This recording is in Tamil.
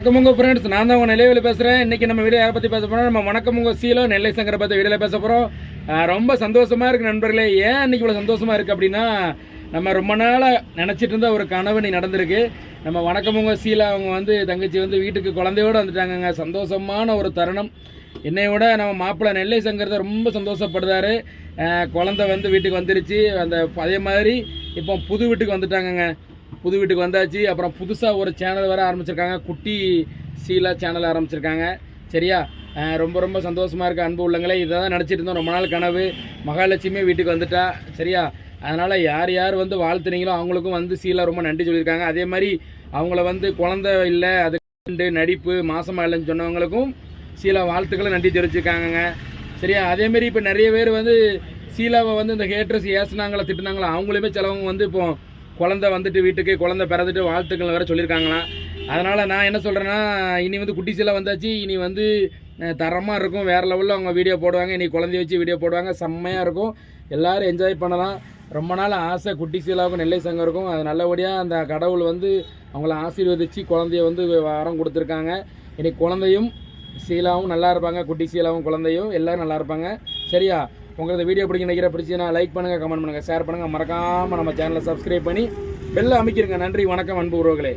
வணக்கமுங்க ஃப்ரெண்ட்ஸ் நான் தான் உங்கள் நிலையில் பேசுகிறேன் இன்னைக்கு நம்ம வீடியோ யாரை பற்றி பேச போகிறோம் நம்ம வணக்கமுங்க சீலோ நெல்லை சங்கரை பற்றி வீடியோவில் பேச போகிறோம் ரொம்ப சந்தோஷமா இருக்குது நண்பர்களே. ஏன் இன்னைக்கு இவ்வளோ சந்தோஷமாக இருக்கு அப்படின்னா நம்ம ரொம்ப நாளாக நினச்சிட்டு இருந்த ஒரு கனவு நீ நடந்திருக்கு. நம்ம வணக்கமுங்க சீலா அவங்க வந்து தங்கச்சி வந்து வீட்டுக்கு குழந்தையோட வந்துட்டாங்கங்க. சந்தோஷமான ஒரு தருணம். என்னை விட நம்ம மாப்பிள்ளை நெல்லை சங்கர் தான் ரொம்ப சந்தோஷப்படுறாரு குழந்தை வந்து வீட்டுக்கு வந்துருச்சு. அந்த அதே மாதிரி இப்போ புது வீட்டுக்கு வந்துட்டாங்கங்க. புது வீட்டுக்கு வந்தாச்சு. அப்புறம் புதுசாக ஒரு சேனல் வர ஆரம்பிச்சிருக்காங்க. குட்டி சீலா சேனல் ஆரம்பிச்சிருக்காங்க. சரியா? ரொம்ப ரொம்ப சந்தோஷமாக இருக்க அன்பு உள்ளங்களே. இதை தான் நினச்சிட்டு இருந்தோம். ரொம்ப நாள் கனவு. மகாலட்சுமி வீட்டுக்கு வந்துட்டா. சரியா? அதனால் யார் யார் வந்து வாழ்த்துனீங்களோ அவங்களுக்கும் வந்து சீலா ரொம்ப நன்றி சொல்லியிருக்காங்க. அதே மாதிரி அவங்கள வந்து குழந்தை இல்லை அது கண்டு நடிப்பு மாசமா இல்லைன்னு சொன்னவங்களுக்கும் சீலா வாழ்த்துக்களை நன்றி தெரிவிச்சிருக்காங்கங்க. சரியா? அதேமாரி இப்போ நிறைய பேர் வந்து சீலாவை வந்து இந்த ஹேட்ரஸ் ஏசுனாங்களா திட்டுனாங்களா அவங்களுமே சிலவங்க வந்து இப்போ குழந்தை வந்துட்டு வீட்டுக்கு குழந்தை பிறந்துட்டு வாழ்த்துக்கள் வேறு சொல்லியிருக்காங்களாம். அதனால் நான் என்ன சொல்கிறேன்னா இனி வந்து குட்டி சீலை வந்தாச்சு இனி வந்து தரமாக இருக்கும் வேறு லெவலில் அவங்க வீடியோ போடுவாங்க இனி குழந்தைய வச்சு வீடியோ போடுவாங்க செம்மையாக இருக்கும். எல்லாரும் என்ஜாய் பண்ணலாம். ரொம்ப நாள் ஆசை குட்டி சீலாவுக்கும் நெல்லை சங்கம் இருக்கும். அது நல்லபடியாக அந்த கடவுள் வந்து அவங்கள ஆசீர்வதிச்சு குழந்தைய வந்து வரம் கொடுத்துருக்காங்க. இனி குழந்தையும் சீலாவும் நல்லா இருப்பாங்க குட்டி சீலாவும் குழந்தையும் எல்லோரும் நல்லா இருப்பாங்க. சரியா? உங்களுக்கு இந்த வீடியோ பிடிக்க நினைக்கிற பிடிச்சினா லைக் பண்ணுங்கள் கமெண்ட் பண்ணுங்கள் ஷேர் பண்ணுங்கள் மறக்காமல் நம்ம சேனலை சப்ஸ்கிரைப் பண்ணி பெல்ல அமைக்கிருங்க. நன்றி வணக்கம் அன்பு உறவுகளே.